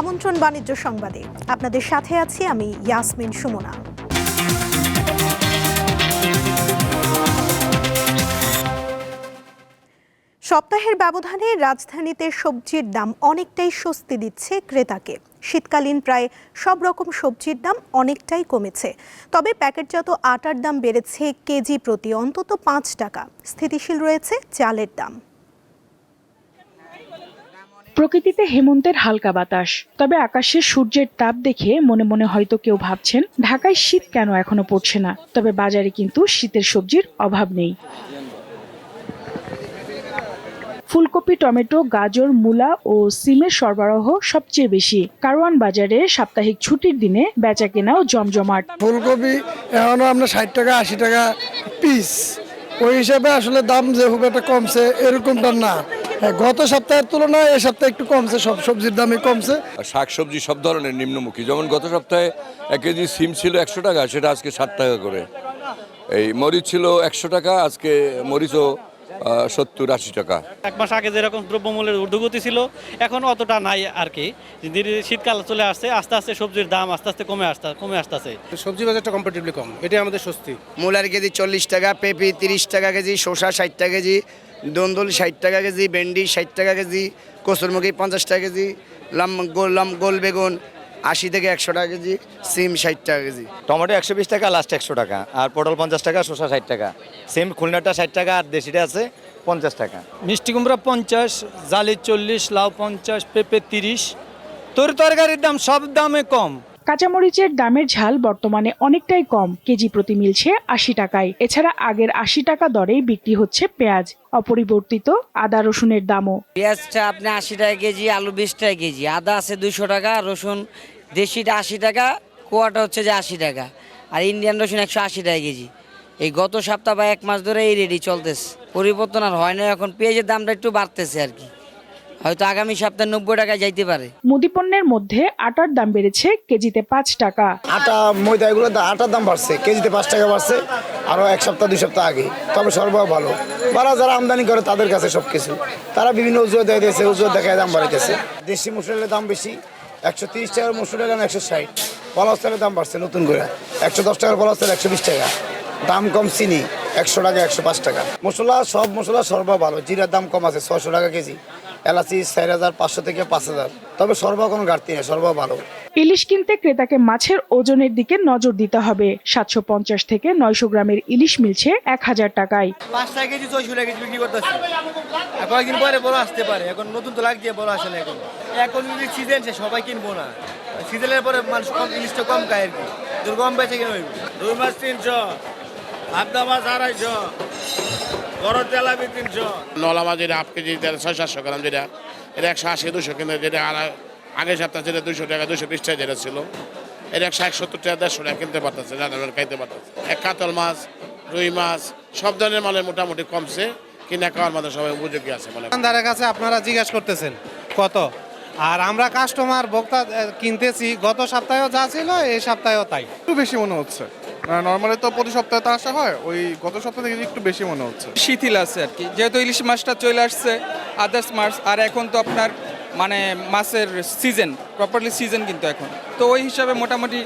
আমন্ত্রণ বাণিজ্য সংবাদে। আপনাদের সাথে আছি আমি ইয়াসমিন সুমনা। সপ্তাহের ব্যবধানে রাজধানীতে সবজির দাম অনেকটাই স্বস্তি দিচ্ছে ক্রেতাকে। শীতকালীন প্রায় সব রকম সবজির দাম অনেকটাই কমেছে। তবে প্যাকেটজাত আটার দাম বেড়েছে কেজি প্রতি অন্তত পাঁচ টাকা। স্থিতিশীল রয়েছে চালের দাম। প্রকৃতিতে হেমন্তের হালকা বাতাস, তবে আকাশে সূর্যের তাপ দেখে মনে মনে হয়তো কেউ ভাবছেন, ঢাকায় শীত কেন এখনও পড়ছে না? তবে বাজারে কিন্তু শীতের সবজির অভাব নেই। ফুলকপি, টমেটো, গাজর, মূলা ও সিমের সরবরাহ সবচেয়ে বেশি। কারওয়ান বাজারে সাপ্তাহিক ছুটির দিনে বেচা কেনাও জমজমাট। ফুলকপি এখনও আপনার ষাট টাকা, আশি টাকা পিস। ওই হিসাবে আসলে দাম যে খুব একটা কমছে, এরকমটা না। গত সপ্তাহের তুলনায় এই সপ্তাহে একটু কমছে সব সবজির দামই কমছে। আর শাকসবজি সব ধরনের নিম্নমুখী। যেমন গত সপ্তাহে এক কেজি সিম ছিল একশো টাকা সেটা আজকে ষাট টাকা করে। এই মরিচ ছিল একশো টাকা আজকে মরিচও সত্তর আশি টাকা। এক মাস আগে যেরকম দ্রব্যমূল্যের ঊর্ধ্বগতি ছিল এখন অতটা নাই আর কি। ধীরে ধীরে শীতকাল চলে আসছে আস্তে আস্তে সবজির দাম আস্তে আস্তে কমে আসতে কমে আসতেছে। সবজি বাজারটা কম্পারেটিভলি কম এটাই আমাদের স্বস্তি। মূলার কেজি চল্লিশ টাকা পেঁপি তিরিশ টাকা কেজি শসা ষাট টাকা কেজি দন্দুল ষাট টাকা কেজি ভেন্ডি ষাট টাকা কেজি কসুরমুখী পঞ্চাশ টাকা কেজি লাম গোল লাম গোল বেগুন আশি থেকে একশো টাকা কেজি সিম ষাট টাকা কেজি। টমেটো একশো বিশ টাকা লাস্ট একশো টাকা। আর পটল পঞ্চাশ টাকা শসা ষাট টাকা। সিম খুলনাটা ষাট টাকা আর দেশিটা আছে পঞ্চাশ টাকা। মিষ্টি কুমড়া পঞ্চাশ জালি চল্লিশ লাউ পঞ্চাশ পেঁপে তিরিশ। তোর তরকারির দাম সব দামে কম। কাঁচামরিচের দামের ঝাল বর্তমানে অনেকটাই কম। কেজি প্রতি মিলছে আশি টাকায়। এছাড়া আগের আশি টাকা দরেই বিক্রি হচ্ছে পেঁয়াজ। অপরিবর্তিত আদা রসুনের দামও। পেঁয়াজটা আপনি আশি টাকা কেজি, আলু বিশ টাকা কেজি। আদা আছে দুশো টাকা, রসুন দেশিটা আশি টাকা, কোয়াটা হচ্ছে যে আশি টাকা। আর ইন্ডিয়ান রসুন একশো আশি টাকা কেজি। এই গত সপ্তাহ বা এক মাস ধরে এই রেডি চলতেছে। পরিবর্তন আর হয় না, এখন পেঁয়াজের দামটা একটু বাড়তেছে আর কি। হয়তো আগামী সপ্তাহে নব্বই টাকা যাইতে পারে। মুদিপণ্যের মধ্যে আটার দাম বেড়েছে কেজিতে পাঁচ টাকা। আটা ময়দা এগুলো আটার দাম বাড়ছে কেজিতে পাঁচ টাকা বাড়ছে আরও এক সপ্তাহ দুই সপ্তাহ আগে। তবে সরবরাহ ভালো। বারা যারা আমদানি করে তাদের কাছে সব কিছু তারা বিভিন্ন উজুয় দেয় দিয়েছে উজুয় দেখায় দাম বাড়াইতেছে। দেশি মসুরের দাম বেশি একশো তিরিশ টাকার মসুরের দাম একশো ষাট। পলাশ তেলের দাম বাড়ছে নতুন করে। একশো দশ টাকার পলাশ তেল একশো বিশ টাকা। দাম কম চিনি একশো টাকা একশো পাঁচ টাকা। মশলা সব মশলা সরবরাহ ভালো। জিরার দাম কম আছে ছশো টাকা কেজি। এলাচি চার হাজার পাঁচশো থেকে পাঁচ হাজার। তবে সরবরাহ কোনো ঘাটতি নেই সরবরাহ ভালো। ইলিশ কিনতে ক্রেতাকে মাছের ওজনের দিকে নজর দিতে হবে। সাতশো পঞ্চাশ থেকে নয়শো গ্রামের ইলিশ মিলছে এক হাজার টাকায়। পাঁচ টাকা কেজি ছয়শো টাকা কেজি বিক্রি করতেছি কয়েকদিন পরে বড় আসতে পারে। এখন নতুন তো লাগছে বড় আসে না এখন। এখন যদি সিজন সে সবাই কিনবো না। সিজনের পরে মানুষ কম জিনিসটা কম খায় আর কি। কম বেঁচে কিনে দুই মাস তিনশো আবদা মাছ আড়াইশো। তিনশো। নলা যেটা হাফ কেজি ছয় সাতশো গ্রাম যেটা এটা একশো আশি দুশো কিন্তু যেটা আর আগের সপ্তাহে যেটা দুশো টাকা দুশো বিশ টাকা যেটা ছিল এটা একশো এক সত্তর টাকা দেড়শো টাকা কিনতে পারতেছে জানাবেন খাইতে পারতেছে। এক কাতল মাছ রুই মাছ সব ধরনের মানে মোটামুটি কমছে কিনা খাওয়ার মধ্যে সবাই উপযোগী আছে মানে দোকানদারের কাছে আপনারা জিজ্ঞাসা করতেছেন কত? আর আমরা কাস্টমার ভোক্তা কিনতেছি গত সপ্তাহেও যা ছিল এই সপ্তাহেও তাই। একটু বেশি মনে হচ্ছে। নর্মালি তো প্রতি সপ্তাহে তো আসা হয় ওই গত সপ্তাহ থেকে একটু বেশি মনে হচ্ছে। শিথিল আছে আর কি। যেহেতু ইলিশ মাছটা চলে আসছে আদার্স মাছ আর এখন তো আপনার মানে মাছের সিজন প্রপারলি সিজন কিন্তু এখন। তো ওই হিসাবে মোটামুটি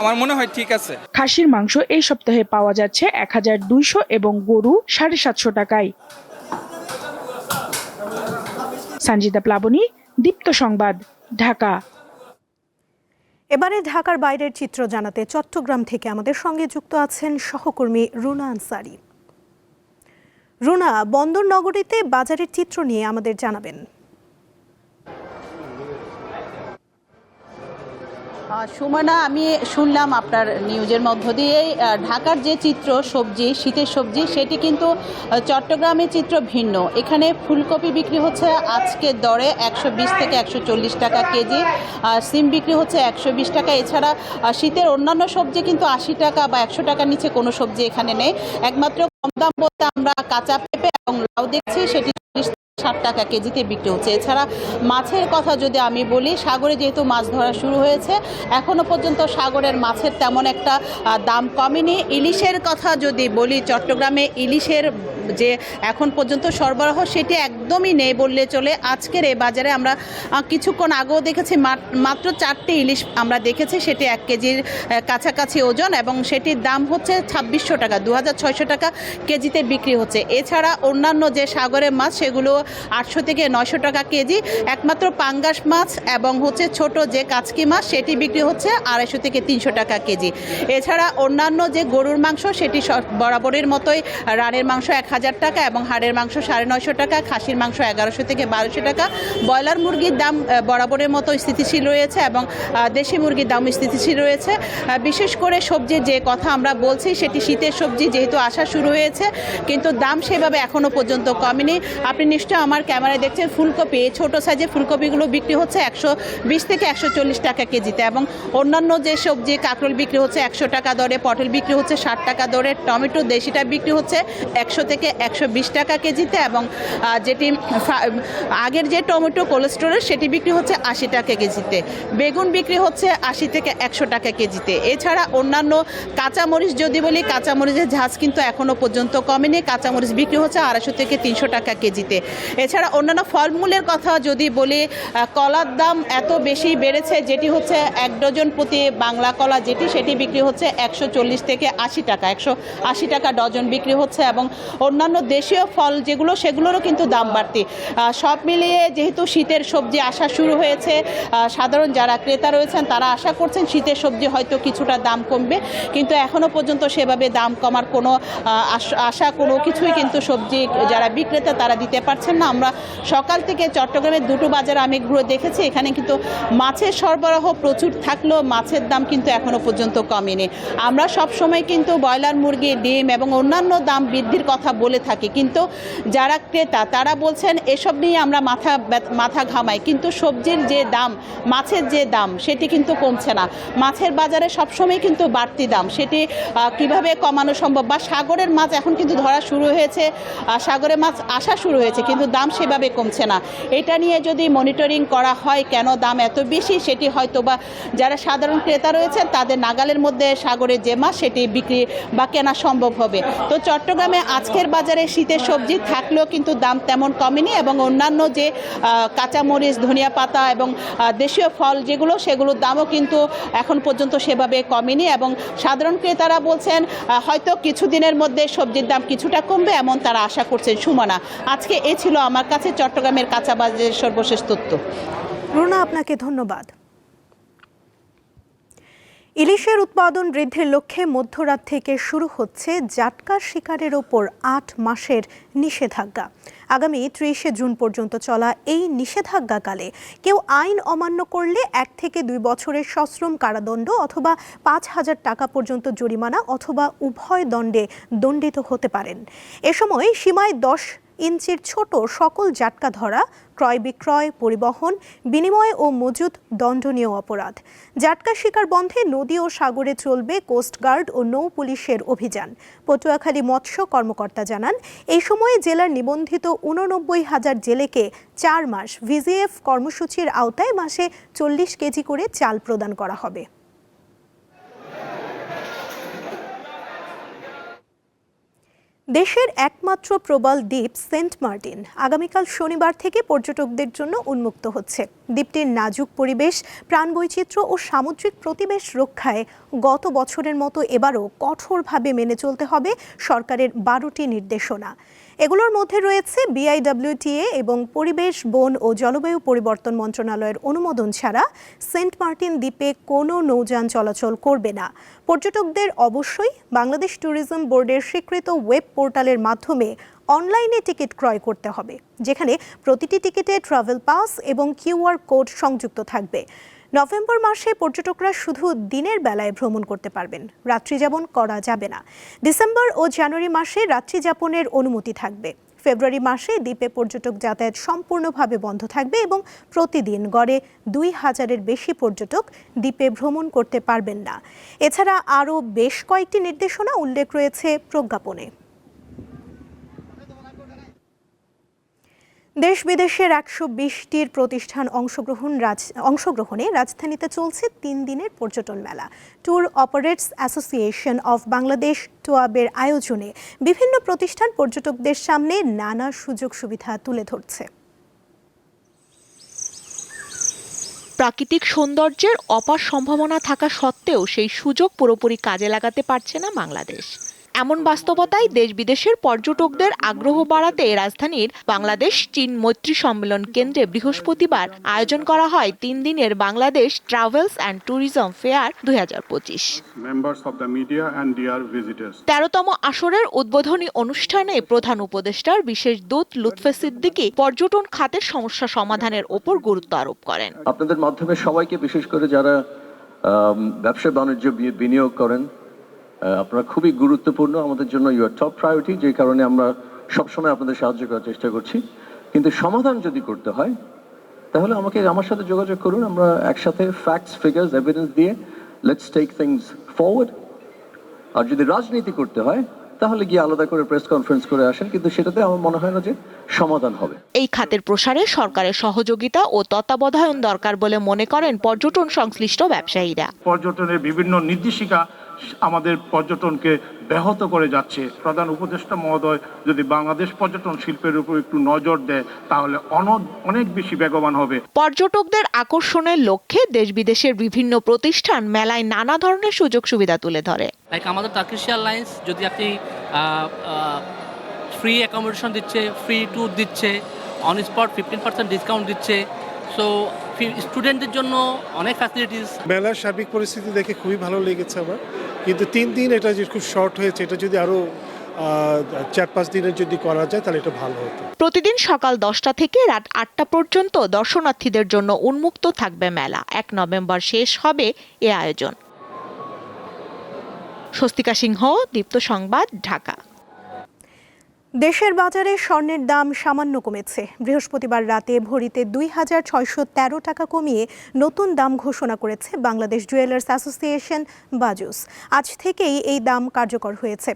আমার মনে হয় ঠিক আছে। খাসির মাংস এই সপ্তাহে পাওয়া যাচ্ছে এক হাজার দুইশো এবং গরু সাড়ে সাতশো টাকায়। সঞ্জিতা প্লাবনী দীপ্ত সংবাদ ঢাকা। এবারে ঢাকার বাইরের চিত্র জানাতে চট্টগ্রাম থেকে আমাদের সঙ্গে যুক্ত আছেন সহকর্মী রুনা আনসারি। রুনা, বন্দর নগরীতে বাজারের চিত্র নিয়ে আমাদের জানাবেন। সুমনা আমি শুনলাম আপনার নিউজের মধ্য আহ, ঢাকার যে চিত্র সবজি শীতের সবজি সেটি কিন্তু চট্টগ্রামের চিত্র ভিন্ন। এখানে ফুলকপি বিক্রি হচ্ছে আজকের দরে একশো বিশ থেকে একশো চল্লিশ টাকা কেজি সিম বিক্রি হচ্ছে একশো বিশ টাকা। এছাড়া শীতের অন্যান্য সবজি কিন্তু আশি টাকা বা একশো টাকার নিচে কোনো সবজি এখানে নেই। একমাত্র কম দাম বলতে আমরা কাঁচা পেঁপে এবং লাউ দেখছি সেটি চল্লিশ টাকা কেজিতে বিক্রি হচ্ছে। এছাড়া মাছের কথা যদি আমি বলি, সাগরে যেহেতু মাছ ধরা শুরু হয়েছে এখনও পর্যন্ত সাগরের মাছের তেমন একটা দাম কমেনি। ইলিশের কথা যদি বলি, চট্টগ্রামে ইলিশের যে এখন পর্যন্ত সরবরাহ, সেটি একদমই নেই বললে চলে। আজকের এই বাজারে আমরা কিছুক্ষণ আগেও দেখেছি মাত- মাত্র চারটে ইলিশ আমরা দেখেছি, সেটি এক কেজির কাছাকাছি ওজন এবং সেটির দাম হচ্ছে ছাব্বিশশো টাকা, দু হাজার ছয়শো টাকা কেজিতে বিক্রি হচ্ছে। এছাড়া অন্যান্য যে সাগরের মাছ, সেগুলো আটশো থেকে নয়শো টাকা কেজি, একমাত্র পাঙ্গাস মাছ এবং হচ্ছে ছোট যে কাচকি মাছ, সেটি বিক্রি হচ্ছে আড়াইশো থেকে তিনশো টাকা কেজি। এছাড়া অন্যান্য যে গরুর মাংস, সেটি বরাবরের মতোই রানের মাংস এক হাজার টাকা এবং হাড়ের মাংস সাড়ে নয়শো টাকা, খাসির মাংস এগারোশো থেকে বারোশো টাকা। ব্রয়লার মুরগির দাম বরাবরের মতো স্থিতিশীল রয়েছে এবং দেশি মুরগির দাম স্থিতিশীল রয়েছে। বিশেষ করে সবজির যে কথা আমরা বলছি, সেটি শীতের সবজি যেহেতু আসা শুরু হয়েছে, কিন্তু দাম সেভাবে এখনও পর্যন্ত কমেনি। আপনি নিশ্চয় আমার ক্যামেরায় দেখছেন ফুলকপি। এই ছোটো সাইজের ফুলকপিগুলো বিক্রি হচ্ছে একশো বিশ থেকে একশো চল্লিশ টাকা কেজিতে এবং অন্যান্য যে সবজি, কাঁকরোল বিক্রি হচ্ছে একশো টাকা দরে, পটল বিক্রি হচ্ছে ষাট টাকা দরে, টমেটো, দেশিটা বিক্রি হচ্ছে একশো থেকে একশো বিশ টাকা কেজিতে এবং যেটি আগের যে টমেটো কোলেস্টোরের সেটি বিক্রি হচ্ছে আশি টাকা কেজিতে। বেগুন বিক্রি হচ্ছে আশি থেকে একশো টাকা কেজিতে। এছাড়া অন্যান্য কাঁচামরিচ, যদি বলি কাঁচামরিচের ঝাঁজ কিন্তু এখনও পর্যন্ত কমেনি। কাঁচামরিচ বিক্রি হচ্ছে আড়াইশো থেকে তিনশো টাকা কেজিতে। এছাড়া অন্যান্য ফলমূলের কথা যদি বলি কলার দাম এত বেশি বেড়েছে, যেটি হচ্ছে এক ডজন প্রতি বাংলা কলা, যেটি সেটি বিক্রি হচ্ছে একশো চল্লিশ থেকে আশি টাকা, একশো আশি টাকা ডজন বিক্রি হচ্ছে এবং অন্যান্য দেশীয় ফল যেগুলো, সেগুলোরও কিন্তু দাম বাড়তি। সব মিলিয়ে যেহেতু শীতের সবজি আসা শুরু হয়েছে সাধারণ যারা ক্রেতা রয়েছেন, তারা আশা করছেন শীতের সবজি হয়তো কিছুটা দাম কমবে, কিন্তু এখনও পর্যন্ত সেভাবে দাম কমার কোনো আশা কোনো কিছুই কিন্তু সবজি যারা বিক্রেতা, তারা দিতে পারছেন না। আমরা সকাল থেকে চট্টগ্রামের দুটো বাজার আমি ঘুরে দেখেছি। এখানে কিন্তু মাছের সরবরাহ প্রচুর থাকলেও মাছের দাম কিন্তু এখনও পর্যন্ত কমেনি। আমরা সব সময় কিন্তু ব্রয়লার মুরগি, ডিম এবং অন্যান্য দাম বৃদ্ধির কথা বলে থাকি। কিন্তু যারা ক্রেতা, তারা বলছেন, এসব নিয়ে আমরা মাথা মাথা ঘামাই। কিন্তু সবজির যে দাম, মাছের যে দাম, সেটি কিন্তু কমছে না। মাছের বাজারে সবসময় কিন্তু বাড়তি দাম। সেটি কীভাবে কমানো সম্ভব? বা সাগরের মাছ এখন কিন্তু ধরা শুরু হয়েছে সাগরের মাছ আসা শুরু হয়েছে, কিন্তু দাম সেভাবে কমছে না। এটা নিয়ে যদি মনিটরিং করা হয় কেন দাম এত বেশি, সেটি হয়তো বা যারা সাধারণ ক্রেতা রয়েছেন, তাদের নাগালের মধ্যে সাগরের যে মাছ, সেটি বিক্রি বা কেনা সম্ভব হবে। তো চট্টগ্রামে আজকের বাজারে শীতের সবজি থাকলেও কিন্তু দাম তেমন কমেনি এবং অন্যান্য যে কাঁচামরিচ, ধনিয়া পাতা এবং দেশীয় ফল যেগুলো, সেগুলোর দামও কিন্তু এখন পর্যন্ত সেভাবে কমেনি এবং সাধারণ ক্রেতারা বলছেন হয়তো কিছুদিনের মধ্যে সবজির দাম কিছুটা কমবে এমন তারা আশা করছেন সুমনা। আজকে এ ছিল আমার কাছে চট্টগ্রামের কাঁচা বাজারের সর্বশেষ তথ্য। রুনা, আপনাকে ধন্যবাদ। ইলিশের উৎপাদন বৃদ্ধির লক্ষ্যে মধ্যরাত থেকে শুরু হচ্ছে জাটকা শিকারের ওপর আট মাসের নিষেধাজ্ঞা। আগামী ত্রিশে জুন পর্যন্ত চলা এই নিষেধাজ্ঞাকালে কেউ আইন অমান্য করলে এক থেকে দুই বছরের সশ্রম কারাদণ্ড অথবা পাঁচ হাজার টাকা পর্যন্ত জরিমানা অথবা উভয় দণ্ডে দণ্ডিত হতে পারেন। এ সময় সীমায় দশ ইঞ্চির ছোট সকল জাটকা ধরা, ক্রয় বিক্রয়, পরিবহন, বিনিময় ও মজুদ দণ্ডনীয় অপরাধ। জাটকা শিকার বন্ধে নদী ও সাগরে চলবে কোস্টগার্ড ও নৌ পুলিশের অভিযান, পটুয়াখালী মৎস্য কর্মকর্তা জানান। এই সময়ে জেলার নিবন্ধিত উননব্বই হাজার জেলেকে চার মাস ভিজিএফ কর্মসূচির আওতায় মাসে চল্লিশ কেজি করে চাল প্রদান করা হবে। দেশের একমাত্র প্রবাল দ্বীপ সেন্ট মার্টিন আগামীকাল শনিবার থেকে পর্যটকদের জন্য উন্মুক্ত হচ্ছে। দ্বীপটির নাজুক পরিবেশ, প্রাণবৈচিত্র্য ও সামুদ্রিক প্রতিবেশ রক্ষায় গত বছরের মতো এবারও কঠোরভাবে মেনে চলতে হবে সরকারের বারোটি নির্দেশনা। এগুলোর মধ্যে রয়েছে বিআইডব্লিউটিএ এবং পরিবেশ, বন ও জলবায়ু পরিবর্তন মন্ত্রণালয়ের অনুমোদন ছাড়া সেন্ট মার্টিন দ্বীপে কোনো নৌযান চলাচল করবে না। পর্যটকদের অবশ্যই বাংলাদেশ ট্যুরিজম বোর্ডের স্বীকৃত ওয়েব পোর্টালের মাধ্যমে অনলাইনে টিকিট ক্রয় করতে হবে, যেখানে প্রতিটি টিকিটে ট্রাভেল পাস এবং কিউআর কোড সংযুক্ত থাকবে। নভেম্বর মাসে পর্যটকরা শুধু দিনের বেলায় ভ্রমণ করতে পারবেন। রাত্রিযাপন করা যাবে না। ডিসেম্বর ও জানুয়ারি মাসে রাত্রিযাপনের অনুমতি থাকবে। ফেব্রুয়ারি মাসে দ্বীপে পর্যটক যাতায়াত সম্পূর্ণভাবে বন্ধ থাকবে এবং প্রতিদিন গড়ে দুই হাজারের বেশি পর্যটক দ্বীপে ভ্রমণ করতে পারবেন না। এছাড়া আরও বেশ কয়েকটি নির্দেশনা উল্লেখ রয়েছে প্রজ্ঞাপনে। দেশ বিদেশের একশো বিশটির প্রতিষ্ঠান অংশগ্রহণ রাজ, অংশগ্রহণে রাজধানীতে চলছে তিন দিনের পর্যটন মেলা। Tour operators association of Bangladesh টোয়াবের আয়োজনে বিভিন্ন প্রতিষ্ঠান পর্যটকদের সামনে নানা সুযোগ সুবিধা তুলে ধরছে। প্রাকৃতিক সৌন্দর্যের অপার সম্ভাবনা থাকা সত্ত্বেও সেই সুযোগ পুরোপুরি কাজে লাগাতে পারছে না বাংলাদেশ। এমন বাস্তবতায় দেশ বিদেশের পর্যটকদের আগ্রহ বাড়াতে রাজধানীর বাংলাদেশ চীন মৈত্রী সম্মেলন কেন্দ্রে বৃহস্পতিবার আয়োজন করা হয় তিন দিনের Bangladesh travels and tourism fair দুই. তেরোতম আসরের উদ্বোধনী অনুষ্ঠানে প্রধান উপদেষ্টার বিশেষ দূত লুৎফে সিদ্দিকী পর্যটন খাতের সমস্যা সমাধানের ওপর গুরুত্ব আরোপ করেন আপনাদের মাধ্যমে সবাইকে বিশেষ করে যারা ব্যবসা বাণিজ্য বিনিয়োগ করেন আপনারা খুবই গুরুত্বপূর্ণ আমাদের জন্য ইউর টপ প্রায়োরিটি যে কারণে আমরা সবসময় আপনাদের সাহায্য করার চেষ্টা করছি। কিন্তু সমাধান যদি করতে হয় তাহলে আমাকে আমার সাথে যোগাযোগ করুন আমরা একসাথে ফ্যাক্টস ফিগার্স এভিডেন্স দিয়ে লেটস টেক থিংস ফরওয়ার্ড আর যদি রাজনীতি করতে হয় তাহলে গিয়ে আলাদা করে প্রেস কনফারেন্স করে আসেন কিন্তু সেটাতে আমার মনে হয় না যে সমাধান হবে। এই খাতের প্রসারে সরকারের সহযোগিতা ও তত্ত্বাবধায়ন দরকার বলে মনে করেন পর্যটন সংশ্লিষ্ট ব্যবসায়ীরা। পর্যটনের বিভিন্ন নির্দেশিকা আমাদের পর্যটনকে ব্যাহত করে যাচ্ছে। প্রধান উপদেষ্টা মহোদয় যদি বাংলাদেশ পর্যটন শিল্পের উপর একটু নজর দেয় তাহলে অন- অনেক বেশি বেগবান হবে। পর্যটকদের আকর্ষণের লক্ষ্যে দেশ বিদেশের বিভিন্ন প্রতিষ্ঠান মেলায় নানা ধরনের সুযোগ সুবিধা তুলে ধরে। লাইক আমাদের টার্কিশ এয়ারলাইন্স যদি আপনি ফ্রি অ্যাকোমোডেশন দিচ্ছে ফ্রি ট্যুর দিচ্ছে on spot fifteen percent discount দিচ্ছে সো স্টুডেন্টদের জন্য অনেক ফ্যাসিলিটিস মেলার সার্বিক পরিস্থিতি দেখে খুবই ভালো লেগেছে আমার। কিন্তু তিন দিন এটা যে খুব শর্ট হয়েছে এটা যদি আরও চার পাঁচ দিনের যদি করা যায় তাহলে এটা ভালো হতো। প্রতিদিন সকাল দশটা থেকে রাত আটটা পর্যন্ত দর্শনার্থীদের জন্য উন্মুক্ত থাকবে মেলা। এক নভেম্বর শেষ হবে এ আয়োজন। স্বস্তিকা সিংহ দীপ্ত সংবাদ ঢাকা। দেশের বাজারে স্বর্ণের দাম সামান্য কমেছে। বৃহস্পতিবার রাতে ভরিতে দুই হাজার ছয়শো তেরো টাকা কমিয়ে নতুন দাম ঘোষণা করেছে বাংলাদেশ জুয়েলার্স অ্যাসোসিয়েশন, বাজুস। আজ থেকেই এই দাম কার্যকর হয়েছে।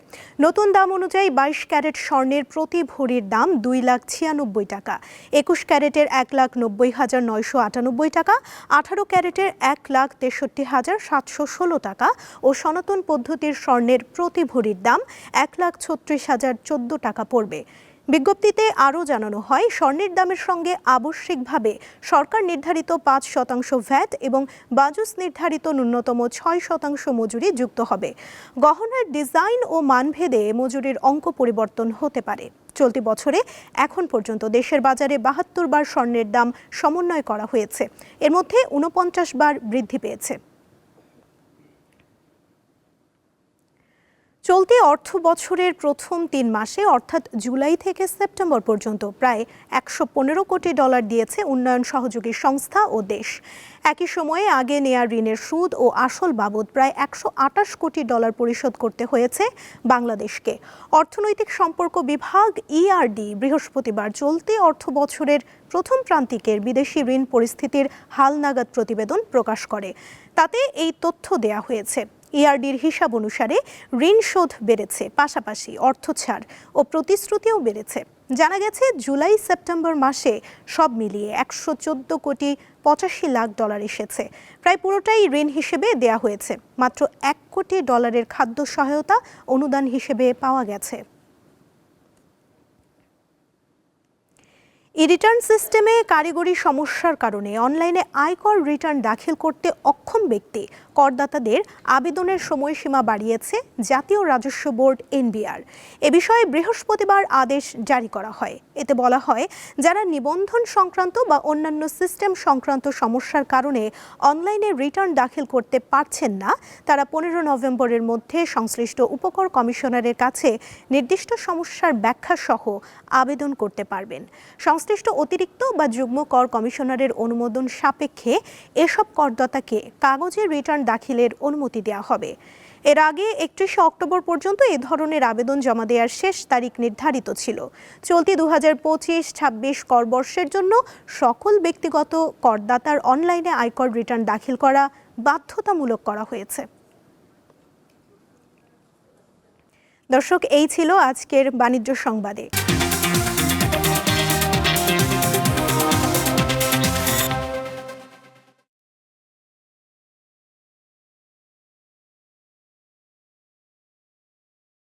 নতুন দাম অনুযায়ী বাইশ ক্যারেট স্বর্ণের প্রতি ভরির দাম দুই লাখ ছিয়ানব্বই টাকা, একুশ ক্যারেটের এক লাখ নব্বই হাজার নয়শো আটানব্বই টাকা, আঠারো ক্যারেটের এক লাখ তেষট্টি হাজার সাতশো ষোলো টাকা ও সনাতন পদ্ধতির স্বর্ণের প্রতি ভরির দাম এক লাখ ছত্রিশ হাজার চোদ্দ টাকা পড়বে। বিজ্ঞপ্তিতে আরও জানানো হয়, স্বর্ণের দামের সঙ্গে আবশ্যিকভাবে সরকার নির্ধারিত পাঁচ শতাংশ ভ্যাট এবং বাজুস নির্ধারিত ন্যূনতম ছয় শতাংশ মজুরি যুক্ত হবে। গহনার ডিজাইন ও মানভেদে মজুরির অঙ্ক পরিবর্তন হতে পারে। চলতি বছরে এখন পর্যন্ত দেশের বাজারে বাহাত্তর বার স্বর্ণের দাম সমন্বয় করা হয়েছে। এর মধ্যে উনপঞ্চাশ বার বৃদ্ধি পেয়েছে। চলতি অর্থ বছরের প্রথম তিন মাসে, অর্থাৎ জুলাই থেকে সেপ্টেম্বর পর্যন্ত প্রায় একশো পনেরো কোটি ডলার দিয়েছে উন্নয়ন সহযোগী সংস্থা ও দেশ। একই সময়ে আগে নেয়া ঋণের সুদ ও আসল বাবদ প্রায় একশো আটাশ কোটি ডলার পরিশোধ করতে হয়েছে বাংলাদেশকে। অর্থনৈতিক সম্পর্ক বিভাগ ইআরডি বৃহস্পতিবার চলতি অর্থ বছরের প্রথম প্রান্তিকের বিদেশি ঋণ পরিস্থিতির হালনাগাদ প্রতিবেদন প্রকাশ করে। তাতে এই তথ্য দেয়া হয়েছে। ইআরডির হিসাব অনুসারে ঋণ শোধ বেড়েছে, পাশাপাশি অর্থ ছাড় ও প্রতিশ্রুতিও বেড়েছে। জানা গেছে, জুলাই সেপ্টেম্বর মাসে সব মিলিয়ে একশো চোদ্দ কোটি পঁচাশি লাখ ডলার এসেছে। প্রায় পুরোটাই ঋণ হিসেবে দেয়া হয়েছে। মাত্র এক কোটি ডলারের খাদ্য সহায়তা অনুদান হিসেবে পাওয়া গেছে। ই রিটার্ন সিস্টেমে কারিগরি সমস্যার কারণে অনলাইনে আয়কর রিটার্ন দাখিল করতে অক্ষম ব্যক্তি। করদাতাদের আবেদনের সময়সীমা বাড়িয়েছে জাতীয় রাজস্ব বোর্ড এনবিআর। এ বিষয়ে বৃহস্পতিবার আদেশ জারি করা হয়। এতে বলা হয়, যারা নিবন্ধন সংক্রান্ত বা অন্যান্য সিস্টেম সংক্রান্ত সমস্যার কারণে অনলাইনে রিটার্ন দাখিল করতে পারছেন না, তারা পনেরো নভেম্বরের মধ্যে সংশ্লিষ্ট উপকর কমিশনারের কাছে নির্দিষ্ট সমস্যার ব্যাখ্যা সহ আবেদন করতে পারবেন। সংশ্লিষ্ট অতিরিক্ত বা যুগ্ম কর কমিশনারের অনুমোদন সাপেক্ষে এসব করদাতাকে কাগজে রিটার্ন দাখিলের অনুমতি দেওয়া হবে। এর আগে একত্রিশে অক্টোবর পর্যন্ত এ ধরনের আবেদন জমা দেওয়ার শেষ তারিখ নির্ধারিত ছিল। চলতি দু হাজার পঁচিশ, ছাব্বিশ করবর্ষের জন্য সকল ব্যক্তিগত করদাতার অনলাইনে আয়কর রিটার্ন দাখিল করা বাধ্যতামূলক করা হয়েছে। দর্শক, এই ছিল আজকের বাণিজ্য সংবাদে।